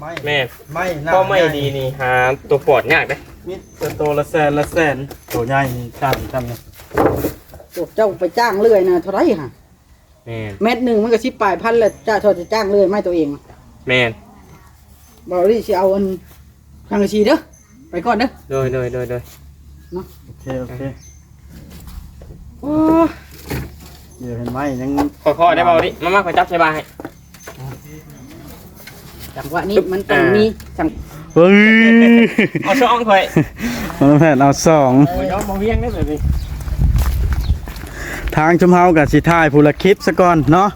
ไม่แม่ไม่น่าก็ไม่ดีนี่หาตัวปอดยากเด้มิดจะโตละแสนละแสนตัวใหญ่จังจังเลยพวกเจ้าไปจ้างเรื่อยนะเท่าไหรฮะแม่นเม็ดหนึ่งมันก็สิบปลายพันแล้วเจ้าเท่าจะจ้างเรื่อยไม่ตัวเองแม่นบอกดิสิเอาอันทางกระชีเด้อไปก่อนเด้อโดยโดยโดยโดยโอเคโอเคโอ้เดี๋ยวเห็นไหมยังค่อยๆได้เบาดิมามาขอจับใส่บาให้ จังหวะนี้มันต้องมีจังเฮ้ยเอาช่องค่อยมันแผ่นเอาสองโอ้ยเอามาเวียงได้แบบนี้ทางชมเฮากับสิท่ายผู้ละคลิปซะก่อนเนาะ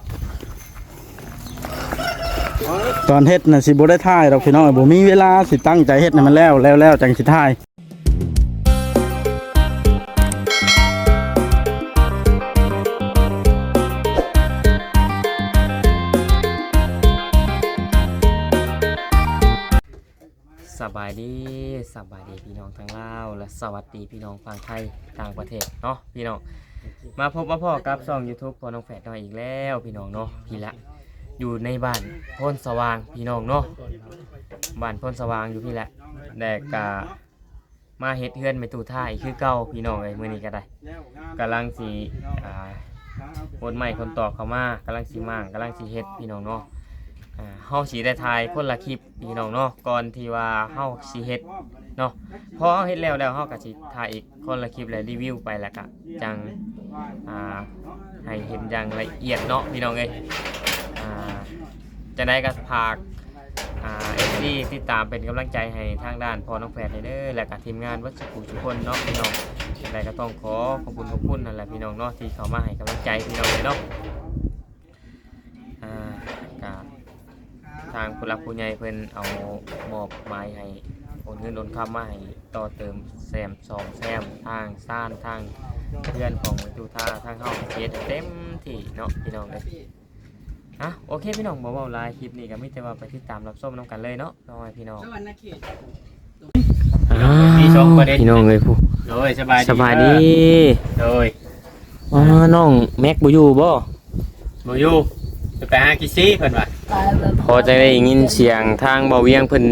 ตอนเฮ็ดน่ะสิบ่ได้ท่ายดอกพี่น้องบ่มีเวลาสิตั้งใจเฮ็ดให้มันแล้วแล้วแล้วจังสิท่าย ดีสบายดีพี่น้องทั้งลาวและสวัสดีพี่น้องฝั่งไทยต่างประเทศเนาะพี่น้องมาพบมาพ่อกับช่อง YouTube พอน้องแฝดน้อยอีกแล้วพี่น้องเนาะพี่ละอยู่ในบ้านพ้นสว่างพี่น้องเนาะบ้านพ้นสว่างอยู่พี่ละแต่กะมาเฮ็ดเฮือนไม่ตู้ท่าอีกคือเก่าพี่น้องเอ้ยมื้อนี้ก็ได้กำลังสิอ่าคนใหม่คนตอบเข้ามากำลังสิมั่างกำลังสิเฮ็ดพี่น้องเนาะ อ่าเฮาสิได้ถ่ายคนละคลิปพี่น้องเนาะก่อนที่ว่าเฮาสิเฮ็ดเนาะพอเฮาเฮ็ดแล้วแล้วเฮาก็สิถ่ายอีกคนละคลิปและรีวิวไปแล้วก็จังอ่าให้เห็นอย่างละเอียดเนาะพี่น้องเอ้ยอ่าจะได้ก็ฝากอ่า FC ติดตามเป็นกำลังใจให้ทางด้านพอน้องแฝดให้เด้อและก็ทีมงานวัดสุขุทุกคนเนาะพี่น้องและก็ต้องขอขอบคุณขอบคุณนั่นแหละพี่น้องเนาะที่เข้ามาให้กำลังใจพี่น้องเลยเนาะอ่าก็ ทางผู้รักผู้ใหญ่เพิ่นเอามอบหมายให้โอนเงินโอนคำมาให้ต่อเติมแซมสองแซมทางซ่านทางเพื่อนของมือตูท่าทางเฮาเฮ็ดเต็มที่เนาะพี่น้องเลยอะโอเคพี่น้องบ่เว้าหลายคลิปนี้ก็มีแต่ว่าไปติดตามรับชมนํกันเลยเนาะน้องพี่น้องสวรรณเขตมีสองประเด็นพี่น้องเลยผู้โดยสบายดีสบายดีโดยอ๋อน้องแม็กบ่อยู่บ่โมยูจะไปหากิซี่เพิ่นว่า พอจะได้ยินเสียงทางเบาเวียงเพิ่น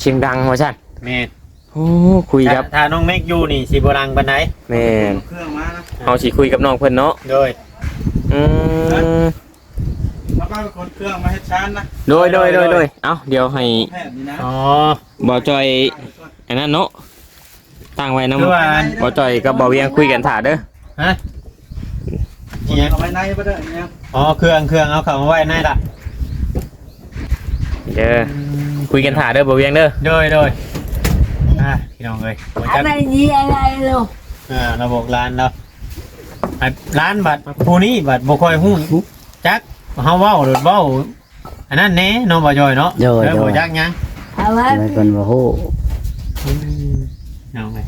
เสียงดังว่าซั่นแม่นโอ้คุยถ้ากับถ้าน้องเมกอยู่นี่สิบ่รังปานใดแม่นเครื่องมานะเฮาสิคุยกับน้องเพิ่นเนาะโดยอืมแล้วก็คนเครื่องมาให้ชานนะโดยโดยโดยโดยเอ้าเดี๋ยวให้แพทย์นี่นะอ๋อบ่จอยอันนั้นเนาะตั้งไว้นำคือว่าบ่จอยกับบ่เวียงคุยกันถ่าเด้อฮะเอาไว้ในบ่ได้เนี่ยอ๋อเครื่องเครื่องเอาเข้ามาไว้ในล่ะ เด้อคุยกันถ่าเด้อบ่เวียงเด้อโดยโดยอะพี่น้องเอ้ยบ่จัก อะไรนี่อะไรลูกอ่าระบบร้านเราอะร้านบัตรผู้นี้บัตรบ่ค่อยฮู้จักเฮาเว้าหรือเว้าอันนั้นแหน่น้องบ่จอยเนาะโดยเออโดยบ่จักหยังอะไรไม่เป็นว่าโหน้องเอ้ย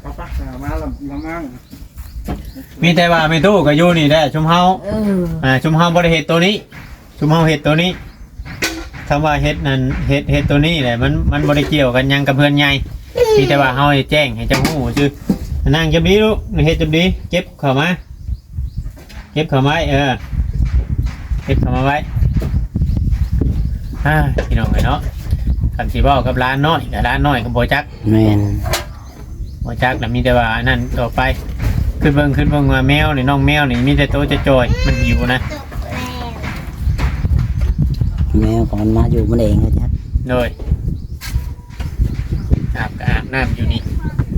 เอาปักเอามาลำลำมั่ง มีแต่ว่าไม่ตู้ก็อยู่นี่แหละชุมเฮาเอออ่าชุมเฮาบริเฮ็ดตัวนี้ ชุมเฮาเฮ็ดตัวนี้คำว่าเฮ็ดนั่นเฮ็ดเฮ็ดตัวนี้แหละมันมันบ่ได้เกี่ยวกันหยังกับเพื่อนใหญ่มีแต่ว่าเฮาให้แจ้งให้เจ้าฮู้ซื่อนั่งจับดีลูกเฮ็ดจับดีเก็บเข้ามาเก็บเข้ามาไว้เออเก็บเข้ามาไว้อ่าพี่น้องเอ้ยเนาะคันสิเว้ากับร้านน้อยกับร้านน้อยก็บ่จักแม่น บ่จักแล้วมีแต่ว่าอันนั่นต่อไป ขึ้นเบิ่งขึ้นเบิ่งว่าแมวนี่น้องแมวนี่มีแต่โตวจะจอยมันหิวนะ แมวของมันมาอยู่มันเองนะจ๊ะเลยอาบก็อาบน้ำอยู่นี่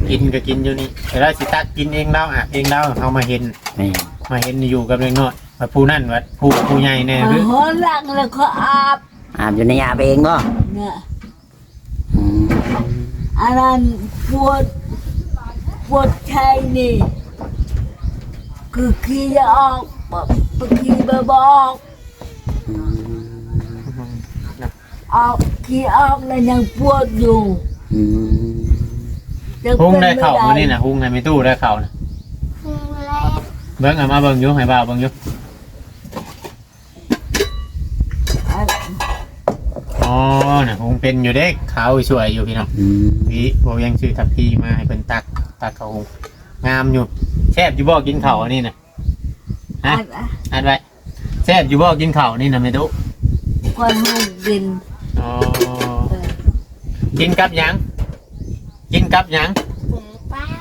กินก็กินอยู่นี่แต่ละสิตักกินเองแล้วอาบเองแล้วเขามาเห็น แม่นมาเห็นอยู่กับเล็กน้อยว่าผู้นั่นว่าผู้ผู้ใหญ่แน่หรือหัวหลังแล้วก็อาบอาบอยู่ในอาบเองบ่เนี่ยอืมอันนั้นปวดปวดใจนี่ คือขี้จะออกแบบขี้ไปบอกอืมออกขี้ออกแล้วยังปวดอยู่อืมจะหุ้งเป็นได้ไม่เข่าได้มานี่นะหุ้งในไม่ตู้ได้เข่านะเบิ้งเอามาเบิ้งอยู่ให้บ่าวเบิ้งอยู่อ๋อน่ะหุ้งเป็นอยู่เด็กขาวสวยอยู่พี่น้องอืม พี่บอกยังซื้อทับพีมาให้เพิ่นตักตักเขาหุ้ง งามอยู่แซ่บอยู่บ่กินเข่าวอันนี้น่ะฮะอันอันไว้แซ่บอยู่บ่กินข้าวนี่นะแม่ตุคนให้กินอ๋อกินกับหยังกินกับหยัง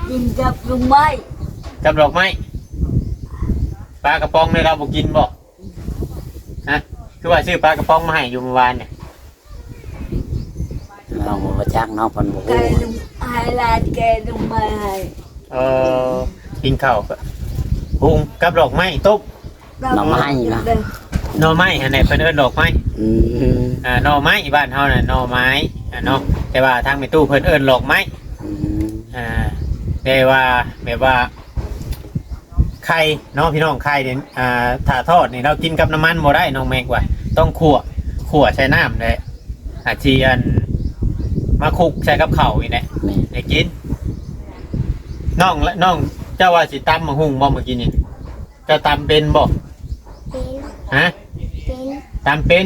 กินกับลุงไม้กับดอกไม้ปลากระป๋องเนี่ยเราบ่กินบ่ฮะคือว่าซื้อปลากระป๋องมาให้อยู่เมื่อวานเนี่ยน้องบ่จักน้องเพิ่นบ่แกฮู้ลุงให้ลาดแกลุงไม้ให้ เออกินข้าวก็หุงกับดอกไม้ตุ๊บหน่อไม้นะ หน่อไม้อันไหนเพิ่นเอิ้นดอกไม้อืมอ่าหน่อไม้บ้านเฮาน่ะหน่อไม้อ่าเนาะแต่ว่าทางแม่ตู้เพิ่นเอิ้นดอกไม้อืมอ่าแต่ว่าแบบว่าไข่เนาะพี่น้องไข่เนี่ยอ่าถ้าทอดนี่เรากินกับน้ำมันบ่ได้น้องแม็กว่า ต้องขั่วขั่วใช้น้ำเลยอาชีอันมาคลุกใช้กับข้าวอีกแหละแม่ให้กิน น้องและน้องเจ้าว่าสิตำมะฮุ่งบ่เมื่อกี้นี่เจ้าตำเป็นบ่ฮะตำเป็น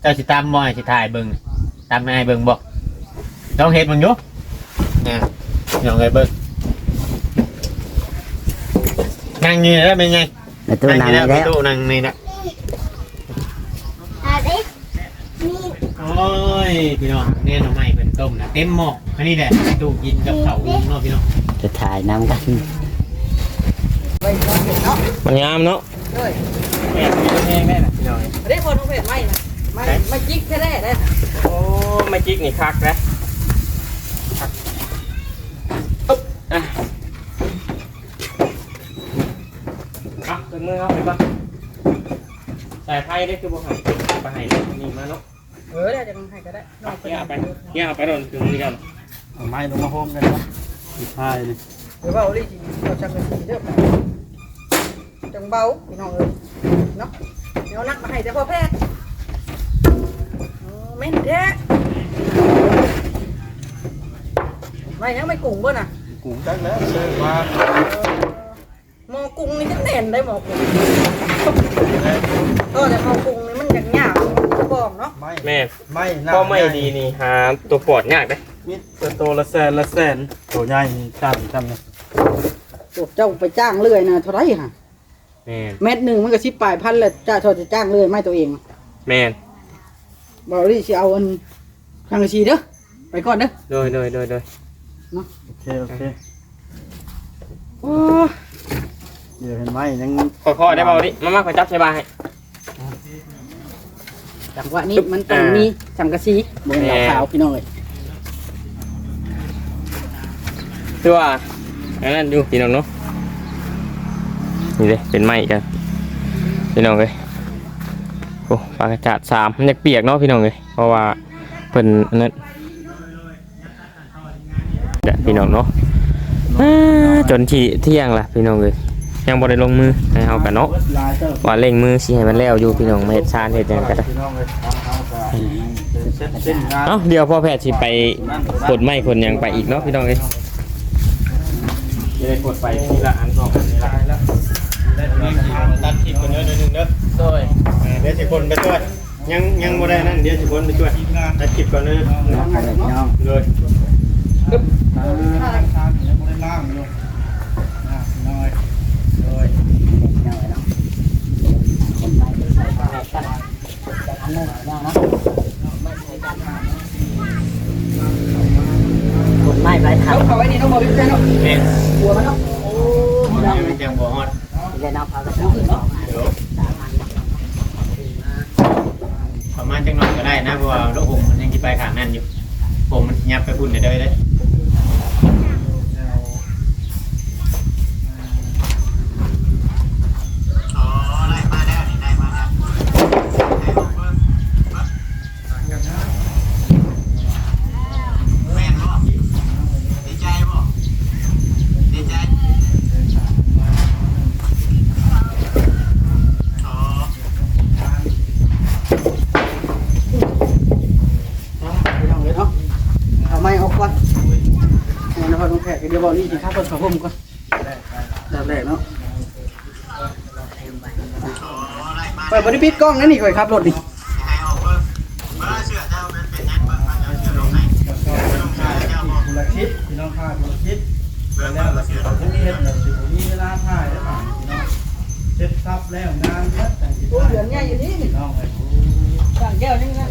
เจ้าสิตำบ่ให้สิถ่ายเบิ่งตำให้เบิ่งบ่ลองเฮ็ดเบิ่งอยู่อ่าลองให้เบิ่งนั่งนี่แล้วเป็นไงในตู้นั่งนี่นี่แล้วแล้วตู้นั่งนี่นะโอ้ยพี่น้องเนี่ยหน่อไม้เป็นต้มนะเต็มหม้ออันนี้แหละตู้กินกับข้าวหุงเนาะพี่น้อง จะถ่ายน้ำกันไปน้องเผ็ดเนาะมันงามเนาะด้วยแม่มีแห้งแน่น่ะพี่น้องไม่ได้คนน้องเผ็ดไม่นะไม่ไม่จิกแค่ได้ได้โอ้ไม่จิกนี่คักนะคักอึ๊บอะเอาเปิดมือเอาไปก่อนใส่ไพ่ได้คือบ่ให้ไปให้นี่มาเนาะเออได้จะให้ก็ได้น้องเกี่ยเอาไปเกี่ยเอาไปโดนคือมือกันเอาไม้ลงมาโฮมกันนะ สิท้ายนี่หรือว่าเอาลิจิเราจังกันทีเด้อจังเบาพี่น้องเอ้ยเนาะเดี๋ยวนักมาให้แต่พ่อแพทย์เม่นแท้ไม่ยังไม่กุ้งบ่น่ะกูจักแล้วเลิกมาหมอกุ้งนี่ก็แน่นได้หมอกุ้งก็แต่หมอกุ้งนี่มันอย่างยากบอกเนาะไม่แม่ไม่น้ำก็ไม่ดีนี่หาตัวปอดยากเด้ มิดตัวโตละแสนละแสนตัวใหญ่นี่จันจันเลยตัวเจ้าไปจ้างเลื่อยนะเท่าไหรฮะแม่นเม็ดหนึ่งมันก็สิบปลายพันแล้วจ้าชอจะจ้างเลื่อยไม่ตัวเองแม่นบอกดิสิเอาอันทางกระชีเด้อไปก่อนเด้อโดยโดยโดยโดยโอเคโอเคโอ้เดี๋ยวเห็นไหมยังขอๆได้เบาดิมามาขอจับใส่บาให้จังหวะนี้มันต้องมีสังกะสีบนเหลาขาวพี่น้องเลย คือว่าอันนั้นอยู่พี่น้องเนาะนี่เลยเป็นไม้กันพี่น้องเลยโอ้ปลากระจาดสามมันอยากเปียกเนาะพี่น้องเลยเพราะว่าเพิ่นอันนั้นเดี๋ยวพี่น้องเนาะอ่าจนที่เที่ยงละพี่น้องเลยยังบ่ได้ลงมือให้เฮากันเนาะว่าเร่งมือสิให้มันแล้วอยู่พี่น้องมาเฮ็ดชานเฮ็ดหยังก็ได้พี่น้องเลยเอาเอาไปเส้นเนาเอ้าเดี๋ยวพ่อแพทย์สิไปกดไม้คนหยังไปอีกเนาะพี่น้องเอ้ย จะได้กดไปทีละอันสองอันนี่ละตัดคลิปกันเด้อเดี๋ยวหนึงเด้อโดยเดี๋ยวสิคนไปช่วยยังยังบ่ได้นั่นเดี๋ยวสิคนไปช่วยตัดคลิปก่อนเด้อะไรน้องเลย ทางทางยังไม่ได้ล่างอยู่อะน้อยเลย คนไม่ไปท เอาเขาไว้นี่ต้องบอกพี่แจ๊เนาะ แม่น หัวมันเนาะโอ้ ยังไม่แจ้งบ่ฮอดำเลยน้องพาไปท เดี๋ยวประมาณจังหน่อยก็ได้นะเพราะว่าลูกผมมันยังสิไปข้างนั่นอยู่ผมมันยับไปพุ่นได้เด้อเด้ออ๋อไล่มาแล้วนี่ไล่มาแล้วแม่นบ่ดีใจบ่ดีใจอ๋อ พี่น้องเลยเนาะเอาไม้ออกก่อนเอานะพอต้องแขกเดี๋ยวบอกนี่สิครับเพิ่นเขา ผมก่อนแบบแรกเนาะไปบริปิดกล้องนั่นนี่ค่อยขับรถนี่ละคิดพี่น้องพาคนละคิดแล้วเราสิต้องเฮ็ดเราสิบ่มีเวลาถ่ายแล้วป่ะพี่น้อง เสร็จซับแล้วงานแล้วแต่งที่ โอ้เดือนใหญ่อยู่นี่นี่ น้องเลย สั่งแก้วนี่นะ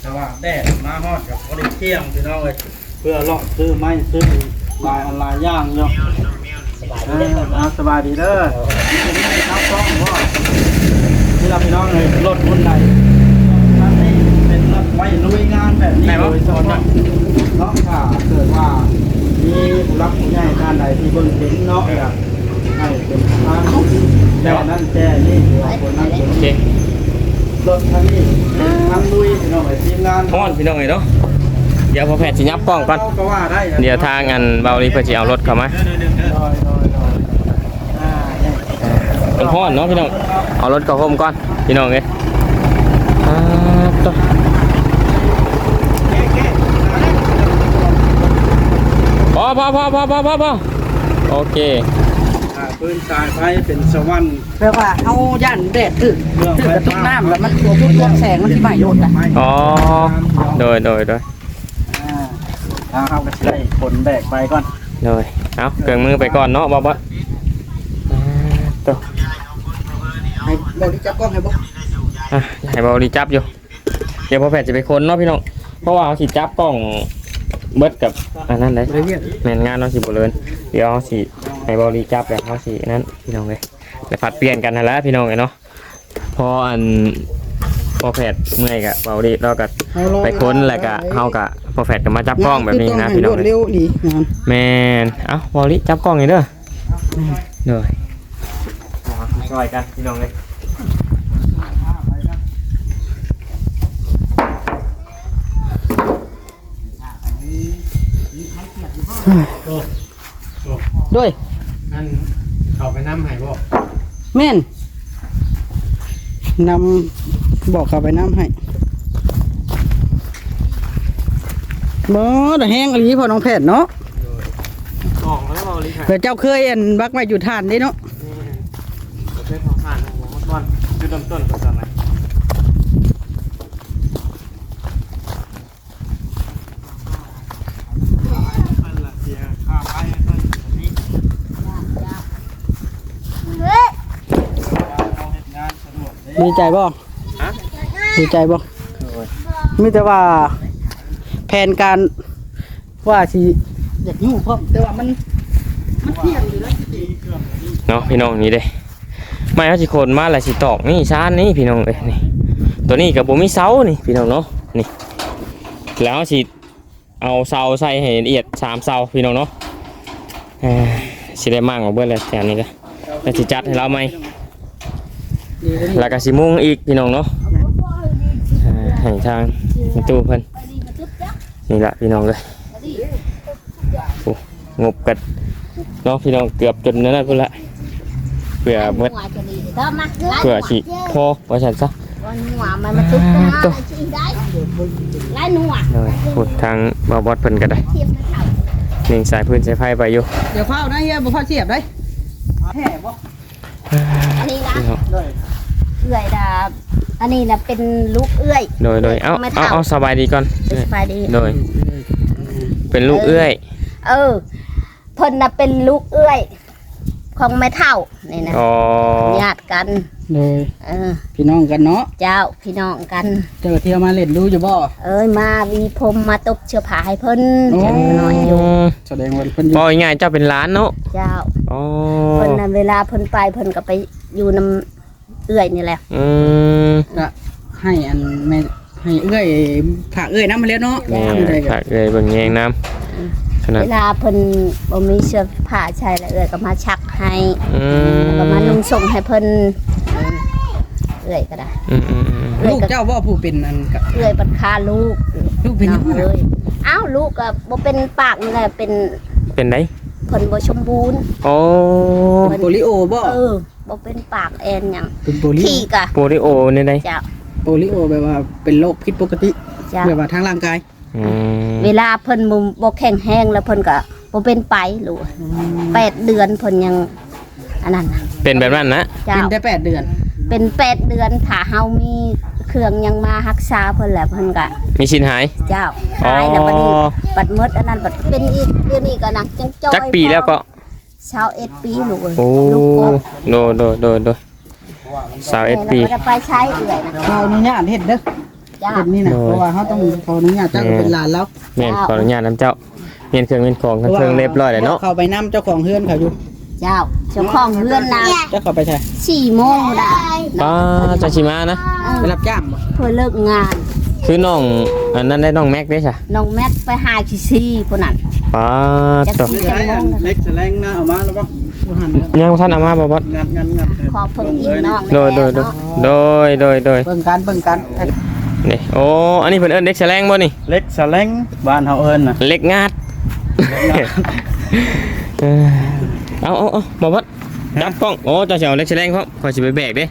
แต่ว่าแดดมาฮอดกับบ่ได้ เที่ยงพี่น้องเลยเพื่อเลาะซื้อไม้ซื้อลายอันลายย่างเนาะอ่าสบายดีเด้อครับต้องว่าที่เราพี่น้องเลยรถคนใดท่านนี่เป็นรถไว้ลุยงานแบบนี้โดยเฉพาะเนาะถ้าเกิดว่ามีผู้รับผู้ใหญ่ท่านใดที่เบิ่งเห็นเนาะอยากให้เป็นทางแต่นั่นแต่นี่หรือว่าคนนั้นคนโอเคนี้รถคันนี้ทางลุยพี่น้องไปทีมงานพอนพี่น้องเอ้ยเนาะ เดี๋ยวพอแพทย์สิยับกล้องก่อน ก็ว่าได้เดี๋ยวทางอันเบาลีเพื่อสิเอารถเข้ามาลอยลอยลอยอ่าเนี่ยเป็นพอนเนาะพี่น้อง เอารถเข้าห่มก่อนพี่น้องเอ้ยพอพอพอพอพอพอพอโอเคอ่าปืนสายไฟเป็นสวรรค์แปลว่าเอาย่านแดดถึกถึกกระตุกน้ำแล้วมันตัวพุ่งแสงมันที่ไม่โยนนะอ๋อโดยโดยโดยอ่า ทางเขาก็ใช้ขนแบกไปก่อนโดยเอาเครื่องมือไปก่อนเนาะบ๊อบบ๊อบอ่าต่อให้บอกที่จับกล้องให้บอกอะให้เบาลีจับอยู่ เดี๋ยวพอแพทย์จะไปค้นเนาะพี่น้อง เพราะว่าเขาสิจับกล้องเบิดกับอันนั้นเลยแม่นงานเนาะสิบ่เลินเดี๋ยวเขาสิให้เบาลีจับแบบเขาสิอันนั้นพี่น้องเลยแต่ผัดเปลี่ยนกันนั่นแหละพี่น้องเลยเนาะพออัน พอแพทย์เมื่อยกะเบาลีเราก็ไปค้นแล้วก็เฮากะพอแพทย์ก็มาจับกล้องแบบนี้นะพี่น้องรวดเลยเร็วดีงานแมนเอ้าบอลิจับกล้องเลยเด้อเด้อช่วยกันพี่น้องเลยด้วยนั่นเขาไปน้ำให้บ่แม่นนำ บอกเขาไปน้ำให้บ่แต่แห้งอะไรพอน้องแพทย์เนาะกล้องแล้วบอลิค่ะเผื่อเจ้าเคยอันบักไว้อยู่ทานได้เนาะประเภทของผ่านของผมก่อนจุดเริ่มต้นก่อนไหมดีใจบ่ ดีใจบ่มีแต่ว่าแผนการว่าสิอยากอยู่พร้อมแต่ว่ามันมันเที่ยงอยู่แล้วเนาะพี่น้องนี่เด้ไม่เอาสิโคนมาแล้วสิตอกนี่ชานนี่พี่น้องเอ้ยนี่ตัวนี้กับผมมีเสานี่พี่น้องเนาะนี่ แล้วสิเอาเสาใส่ให้ละเอียดสามเสาพี่น้องเนาะเอ้ยสิได้มั่งออกเบิดเลยแถวนี้ก็แล้วสิจัดให้เราไหมแล้วก็สิมุ่งอีกพี่น้องเนาะอ่า ให้ทางตู้เพิ่นนี่ละพี่น้องเลยโอ้งบกันเนาะพี่น้องเกือบจนนั่นแหละพุ่นละเพื่อเมื่อเพื่อสิพอว่าฉันซะหัวมันมาทุบกันมาชิได้ไล่หนัวเลยพูดทางบาวบอดเพิ่นก็ได้เทียมกันเท่าหนึ่งสายพื้นสายไฟไปอยู่เดี๋ยวเฝ้านะเฮียบ่เฝ้าเสียบได้แห่บ่อันนี้นะพี่น้อง เอื้อยดาอันนี้นะเป็นลูกเอื้อย โดยโดยเอาเอาเอาสบายดีก่อนสบายดี โดย เป็นลูกเอื้อย เออเพิ่นน่ะเป็นลูกเอื้อย ของแม่เท่านี่นะอ๋อญาติกันเลยเออ พี่น้องกันเนาะเจ้าพี่น้องกัน เจอเที่ยวมาเล่นดูอยู่บ่เอ้ยมาวีพรมมาตบเชื้อผ้าให้เพิ่นโอ้จังน้อยอยู่แสดงว่าเพิ่นอยู่บอกง่ายๆเจ้าเป็นร้านเนาะเจ้าอ๋อเพิ่นน่ะเวลาเพิ่นไปเพิ่นก็ไปอยู่นํ เอื้อยนี่แหละอืมก็ให้อันแม่ให้เอื้อยฝากเอื้อยน้ำมาแล้วเนาะนี่ทำได้ก็ผักเลยเบิ่งแยงน้ำขนาดเวลาเพิ่นบ่มีเสื้อผ้าใช้แล้วเอื้อยก็มาชักให้อืมแล้วก็มานุ่งส่งให้เพิ่นเออเอื้อยก็ได้อืมอืมอืมลูกเจ้าบ่ผู้เป็นอันก็เอื้อยบัดคาลูกลูกเป็นน้ยัองงไงเอ้ยอ้าวลูกก็บ่เป็นปากนี่แหละเป็นเป็นไดเพิ่นบ่สมบูรณ์ โอ้เป็นโปลิโอบ่เออ บ่เป็นปากแอนหยังเป็นโปลิขี้กะโปลิโอนี่ไดเจ้า โปลิโอแปลว่าเป็นโรคผิดปกติเจ้าแบบว่าทางร่างกายอืมเวลาเพิ่นบ่บ่แข็งแรงแล้วเพิ่นก็บ่เป็นไปลูกแปดเดือนเพิ่นยังอันนั้นน่ะเป็นแบบนั้นนะเจ้าเป็นได้แปดเดือนเป็นแปดเดือนถ้าเฮามีเครื่องยังมารักษาเพิ่นแหละเพิ่นก็มีชิ้นหายเจ้าหายแล้วบัดนี้อ๋อบัดหมดอันนั้นบัดเป็นอีกเดี๋ยวนี้ก็หนักจังจ้อยจักปีแล้วก็ ชาวเอ็ดปีลูกเอ้ยโอ้ลูกกบโดยโดยโดยโดยสาวเอ็ดปี แล้วก็จะไปใช้เอื่อยนะขออนุญาตเฮ็ดเด้อจ้า เฮ็ดนี่นะโอ้ย เพราะว่าเขาต้องขออนุญาตเจ้าก็เป็นหลานแล้วแม่นขออนุญาตน้ำเจ้าเมียนเครื่องเมียนของกันเครื่องเรียบร้อยเลยเนาะเข้าไปนํเจ้าของเฮือนเขาอยู่เจ้าเจ้าของเรือนนาเจ้าเข้าไปใช่สี่โมงได้ป้าจังชิมานะ เออไปรับจ้างบ่เพื่อเลิกงาน คือน้องอันนั้นได้น้องแม็กได้ใช่น้องแมทไปหาขี้ซี่พวกนั้น ป้าจักต่อสิจังโมงเล็กแสลงนะเอามาแล้วบ่บ่หันเด้อยังบ่ท่านเอามาบ่บอสงัดงัดงัดขอเพิ่งกินน้องโดยโดยโดยโดยโดยโดยเบิ่งกันเบิ่งกันนี่โอ้อันนี้เพิ่นเอิ้นเด็กแฉลงบ่นี่เล็กแสลงบ้านเฮาเอิ้นน่ะเล็กงาดเออเอาเอาเอาบ่บอสจับกล้องโอ้เจ้าสิเอาเล็กแฉลงพร้อมขอยสิไปแบกเด้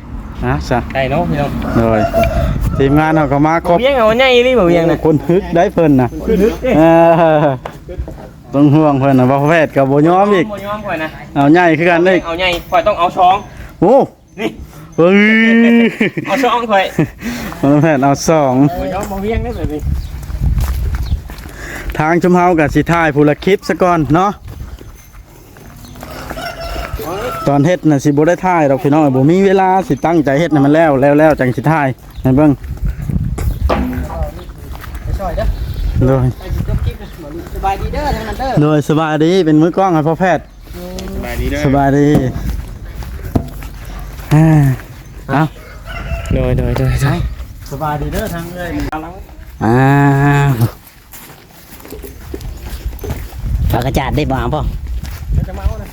นะซะได้เนาะพี่น้องโดยทีมงานเฮาก็มาครบเวียงเอาใหญ่นี่บ่เวียงน่ะคนฮึกได้เพิ่นน่ะเออ ต้องห่วงเพิ่นน่ะบ่แพทย์ก็บ่ยอมอีกบ่ยอมข่อยนะเอาใหญ่คือกันเลยเอาใหญ่ข่อยต้องเอาช้องโอ้นี่เฮ้ยเอาช้องข่อยบ่แพทย์เอาสองบ่ยอมบ่เวียงได้แบบนี้ทางชุมเฮากับสิถ่ายผู้ละคลิปซะก่อนเนาะตอนเฮ็ดน่ะสิบ่ได้ถ่ายดอกพี่น้องบ่มีเวลาสิตั้งใจเฮ็ดให้มันแล้วแล้วแล้วจังสิถ่ายให้เบิ่งไปช่วยเด้อโดยไป สิจบคลิปเด้อสบายดีเด้อทั้งนั้นเด้อโดยสบายดีเป็นมือกล้องให้พ่อแพทย์สบายดีเด้อสบายดีอ่าเอาโดยโดยโดยโดยสบายดีเด้อทางเอ้ยอ่าปากกระจาดได้บ่เอาป่ะ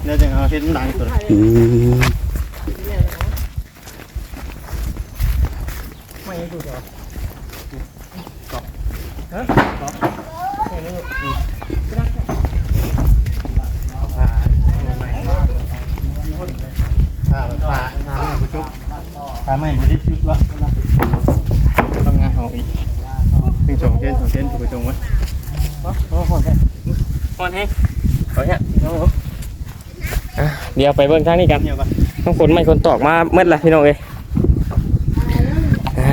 เดี๋ยวจะเอาเฮ็ดดังสุดอืมอ่าป ลาน้ำผู้ชมปลาไม่บ่ได้ชุดละต้องงานเอาอีกเป็นสองเส้นสองเส้นถูกไปตรงไว้โอ้โหก่อนให้ขอแค่อะเดี๋ยวไปเบิ่งทางนี้กันเดี๋ยวก่อนต้องคนไม่คนตอกมาเมื่อไรพี่น้องเอ้ยอ่า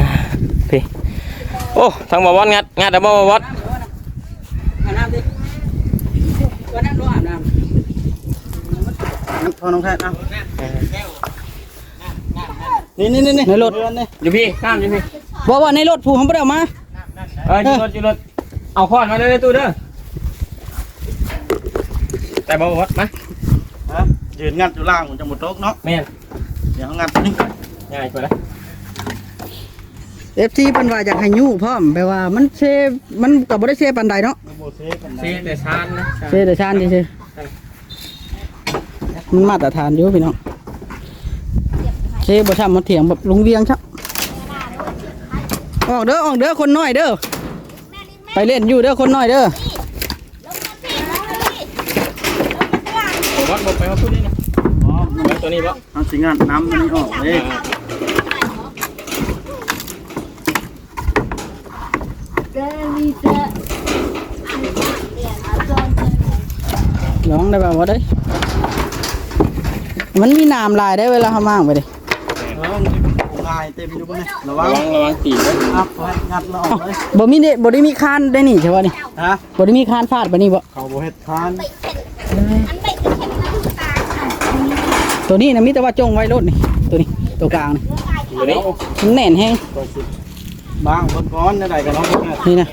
พี่โอ้ทางบวชงัดงัดแต่บวช อาบน้ำดิตัวนั้นรู้อาบน้ พอน้องแพทย์เอานี่นี่นี่ในรถนี่อยู่พี่ข้ามอยู่พี่ำบอกว่าในรถผู้เขาบ่ได้เอามาเอออยู่รถอยู่รถเอาค้อนมาเลยในตู้เด้อแต่บวชมาฮะยืนงัดอยู่ล่างมันจะหมดโต๊ะเนาะแม่นเดี๋ยวเขางัดตัวนี้ง่ายกว่าละเอฟซีเพิ่นว่าอยากให้ยู่พร้อมแปลว่ามันเซมันก็บ่ได้เซปานใดเนาะโบเซกันซีแต่ชานนะเซแต่ชานซื่อๆ มันมาตรฐานอยู่พี่น้องเซบ่ช้ำมาเถียงแบบลุงเวียงชับออกเด้อออกเด้อคนน้อยเด้อไปเล่นอยู่เด้อคนน้อยเด้อบวชบอกไปว่าพูดได้นะอ๋อไว้ตัวนี้บ่เอาสิงัดน้ำตัวนี้ออกเลยร้องได้แบบว่าได้ มันมีน้ำลายได้เวลาเขามางไปดิเออมันลายเต็มอยู่บนนี้ระวัระงวังระวังตีด้วยอัพไว้งัดแล้วออกเลยบ่มีเดบ่ได้มีคานได้นี่ใช่ป่ะนี่ฮะบ่ได้มีคานฟาดไปนี่บ่เขาโบเฮ็ดคานตัวนี้นะมีแต่ว่าจงไว้รถนี่ตัวนี้ตัวกลางนี่ตัวนี้มันแน่นแฮงบางบนก้อนได้กันน้องพ่อแพทย์นี่นะ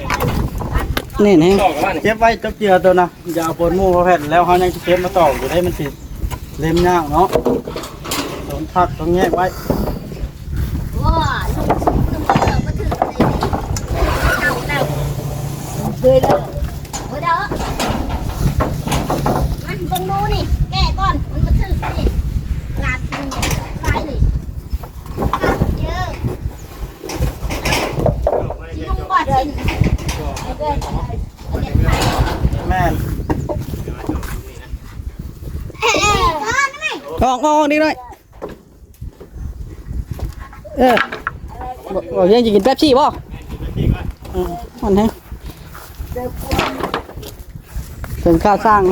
แน่นแฮงตอกกันว่านี่เก็บไว้จับเจือตัวนะอย่าเอาปนหมู่พ่อแพทย์แล้วเขายังจะเก็บมาตอกอยู่ได้มันสิ เล่มยากเนาะต้องพักต้องแยกไว้ว้าลูกลูกเลิกมาถึงเลยเอาแล้วเคยเลยเฮ้ยเด้อมันเบิ่งดูนี่ แก้ก่อน มันมาถึงนี่ลาดมันตายนี่เยอะยุ่งบ่จริงเอาเด้อเอาเด็ดไปแม่ ออกออกนิดหน่อยเออบอกยังจะกินแป๊บชี่ป่ะมันฮะถึงข้าสร้าง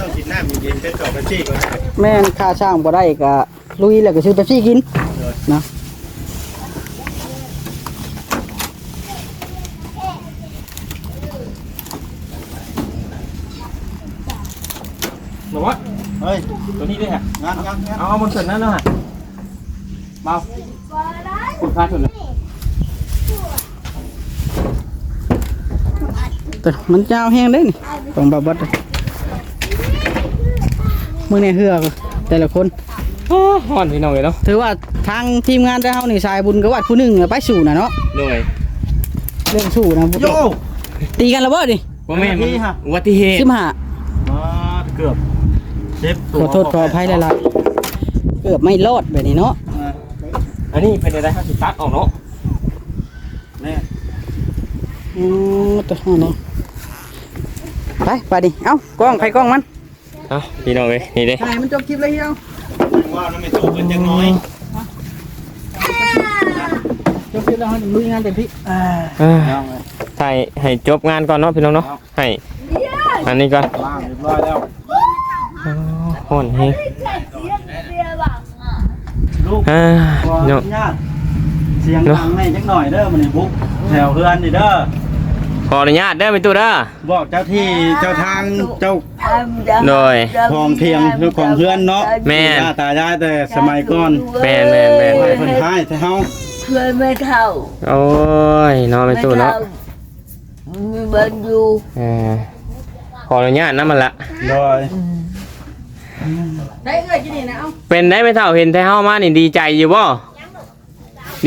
ต้องกินน้เย็นเป็นต่อแป๊บซี่ก่อนแม่นข้าสร้างบ่ได้ก็ลุยแล้วก็ซื้อแป๊บชี่กินนะหนูวะเฮ้ยตัวนี้ด้วยฮะ นงานงานเอาเอาบนส่วนนั้นแล้วฮะเบาคุณพาสุดเลยแต่มันยาวแห้งได้นี่ของบาบัดมือเนี่ยเหือกแต่ละคนโอ้ห่อนพี่น้องเลยเนาะถือว่าทางทีมงานได้เฮานี่สายบุญกับวัดผู้หนึงน่ะไปสู่น่ะเนาะหน่วยเรื่องสู่นะโย่ตีกันแล้วบ่ดิว่าแม่นนี่ฮะอุบัติเหตุสิบห้ามาเกือบ เจ็บขอโทษขออภัยหลายๆเกือบไม่รอดแบบนี้เนาะอ่าอันนี้เป็นอะไรครับสิตัดออกเนาะแน่อืมตัวนี้ไปไปดิเอ้ากล้องใครกล้องมันเอาพี่น้องเลยนี่เด้ถ่ายมันจบคลิปเลยเอ้าว่าน้ำไม่ตู้เป็นจังน้อยจบคลิปแล้วเฮาจะลุยงานเต็มที่อ่าอ่ายังเลยถ่ายให้จบงานก่อนเนาะพี่น้องเนาะให้อันนี้ก่อนล่างเรียบร้อยแล้วอ๋อ ห่อนเฮงเรียบังอะลูกอ่าขออเนาะนุญาตเสียงดังในจักหน่อยเด้อมันนี่บุ๊กแถวเฮือนนี่เด้อขออนุญาตเด้อไปตู้เด้อบอกเจ้าที่เจ้าทางเจ้าโดยของเทียงหรือของเพื่อนเนาะแม่นตาตายายแต่สมัยก่อนแม่นแม่นแม่น ไปเพิ่นให้แต่เฮาเพื่อนไม่เท่าโอ้ยนอนไปตู้เนาะมีเบิร์อยู่เออขออนุญาตนะมันละโดย ได้เอ้ยกินนี่นะเอ้าเป็นได้ไม่เท่าเห็นแต่เฮามานี่ดีใจอยู่บ่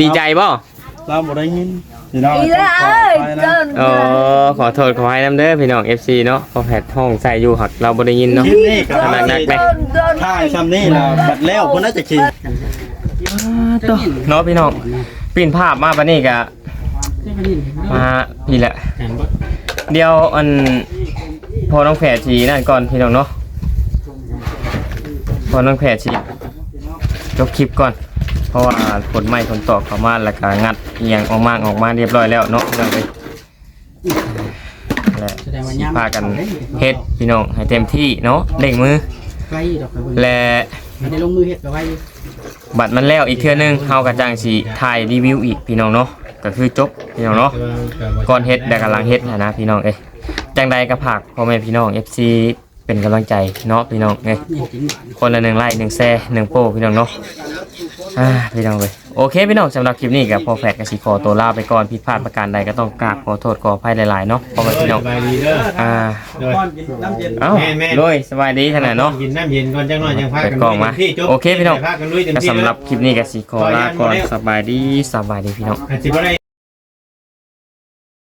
ดีใจบ่เราบ่ได้ยินพี่น้องอีละขอเอ้ยไปจนะนเออขอโทษขอให้น้ำเด้อพี่น้อง FC เนาะพอแพทห้องใส่อยู่หักเราบ่ได้ยินเนาะคลิปนี้ก็หนักๆไปจนจนถ่ายซ้ำนี่ล่ะบัดแล้วเพิ่นน่าจะขี่ต่อเนาะพี่น้องปีนภาพมาปานนี้ก็มาพี่แหละ เดี๋ยวอันพอน้องแผดทีนั่นก่อนพี่น้องเนาะ พอน้องแผดทีจบคลิปก่อน เพราะว่าผลไม้ผลตอกเข้ามาแล้วก็งัดเอียงออกมาออกมาเรียบร้อยแล้วเนาะพี่น้องเลยและแสดงว่ายามพากันเฮ็ดพี่น้องให้เต็มที่เนาะเล่งมือไกลดอกกระเบื้องและ ไม่ได้ลงมือเฮ็ดก็ไว้บัตรมันแล้วอีกเทื่อนึงเฮากระจังสิถ่ายรีวิวอีกพี่น้องเนาะ ก็คือจบพี่น้องเนาะ ก่อนเฮ็ดแต่กำลังเฮ็ดนะนะพี่น้องเอ้ยจังใดก็ฝากพ่อแม่พี่น้อง FC เป็นกำลังใจเนาะพี่น้องเอ้ยนี่จริงคนละหนึ่งไลค์หนึ่งแชร์หนึ่งโป้พี่น้องเนาะอ่าพี่น้องเลยโอเคพี่น้องสำหรับคลิปนี้กับพอแฟดกับสีขอตัวลาไปก่อนผิดพลาดประการใดก็ต้องกราบขอโทษขออภัยหลายๆเนาะพ่อแม่พี่น้องสบายดีเด้ออ่าก่อนกินน้ำเย็นเอ้าแม่แม่โดยสบายดีขนาดเนาะกินน้ำเย็นก่อนจังหน่อยจังพากันเปิดกล้องมาที่จบโอเคพี่น้องพากันลุยเต็มก็ที่สำหรับคลิปนี้กับสีขอลาก่อนสบายดีสบายดีพี่น้องอาจสิบ่ได้